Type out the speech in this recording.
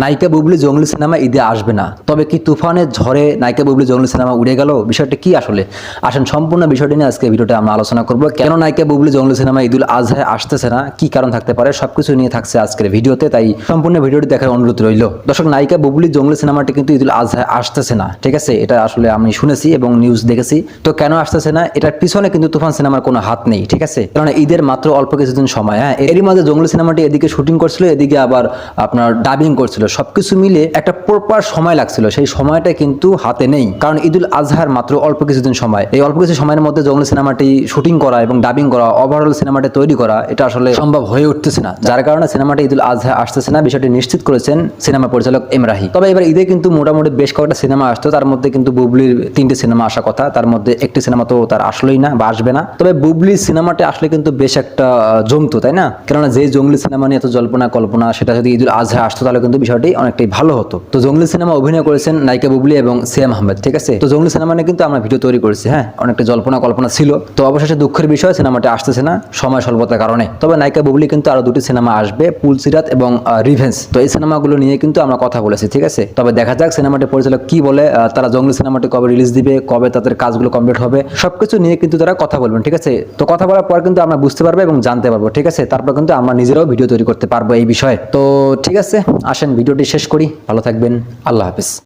নায়িকা বুবলি জঙ্গলি সিনেমা ঈদে আসবে না। তবে কি তুফানের ঝড়ে নায়িকা বুবলি জঙ্গলি সিনেমা উড়ে গেল? বিষয়টা কি আসলে? আসেন সম্পূর্ণ বিষয়টি নিয়ে আজকে ভিডিওটা আমরা আলোচনা করব। কেন নায়িকা বুবলি জঙ্গলি সিনেমা ঈদুল আজহায় আসতেছে না? কি কারণ থাকতে পারে? সবকিছু নিয়ে থাকছে আজকের ভিডিওতে, তাই সম্পূর্ণ ভিডিওটি দেখার অনুরোধ রইল। দর্শক, নায়িকা বুবলি জঙ্গলি সিনেমাটি কিন্তু ঈদুল আজহায় আসতেছে না, ঠিক আছে? এটা আসলে আমি শুনেছি এবং নিউজ দেখেছি। তো কেন আসতেছে না? এটার পিছনে কিন্তু তুফান সিনেমার কোনো হাত নেই, ঠিক আছে? কারণ ঈদের মাত্র অল্প কিছুদিন সময় হ্যাঁ? এরই মাঝে জঙ্গলি সিনেমাটি এদিকে শুটিং করছিল, এদিকে আবার আপনার ডাবিং করছিল। সবকিছু মিলে একটা প্রপার সময় লাগছিল। সেই সময়টা কিন্তু হাতে নেই। কারণ ঈদুল আজহার মাত্র অল্প কিছুদিন সময়। এই অল্প কিছু সময়ের মধ্যে জঙ্গলি সিনেমাটি শুটিং করা এবং ডাবিং করা ওভারঅল সিনেমাটি তৈরি করা, এটা আসলে সম্ভব হয়ে উঠতেছে না। যার কারণে সিনেমাটি ঈদুল আজহা আসতেছে না। বিষয়টি নিশ্চিত করেছেন সিনেমা পরিচালক এমরাহি তবে এবার ঈদে কিন্তু মোটামুটি বেশ কয়েকটা সিনেমা আসতো। তার মধ্যে কিন্তু বুবলির তিনটে সিনেমা আসা কথা। তার মধ্যে একটি সিনেমা তো তার আসলোই না বা আসবে না। তবে বুবলি সিনেমাটি আসলে কিন্তু বেশ একটা জমতো, তাই না? কেননা যে জঙ্গলি সিনেমা নিয়ে এত জল্পনা কল্পনা সেটা যদি ঈদুল আজহা আসতো, তাহলে কিন্তু বিষয়টি অনেকটাই ভালো হতো। তো জঙ্গলি সিনেমা অভিনয় করেছেন নায়িকা বুবলি এবং সিয়াম আহমেদ, ঠিক আছে? তো জঙ্গলি সিনেমা নিয়ে কিন্তু আমরা ভিডিও তৈরি করেছি হ্যাঁ? অনেকটা জল্পনা কল্পনা ছিল। তো অবশেষে দুঃখের বিষয়, সিনেমাটি আসতেছে না সময় স্বল্পতার কারণে। তবে নায়িকা বুবলি কিন্তু আরও দুটি সিনেমা আসবে পুলসিরাত এবং রিভেন্স তো এই সিনেমাগুলো নিয়ে কিন্তু আমরা কথা বলেছি, ঠিক আছে? তবে দেখা যাক সিনেমাটি পরিচালক কি বলে তারা জঙ্গলি সিনেমাটি কবে রিলিজ দিবে, কবে তাদের কাজগুলো কমপ্লিট হবে, সবকিছু নিয়ে কিন্তু তারা কথা বলবেন, ঠিক আছে? তো কথা বলার পর কিন্তু আমরা বুঝতে পারব এবং জানতে পারব, ঠিক আছে? তারপর কিন্তু আমরা নিজেরাও ভিডিও তৈরি করতে পারব এই বিষয়ে। তো ঠিক আছে, আসেন ভিডিওটি শেষ করি। ভালো থাকবেন। আল্লাহ হাফিজ।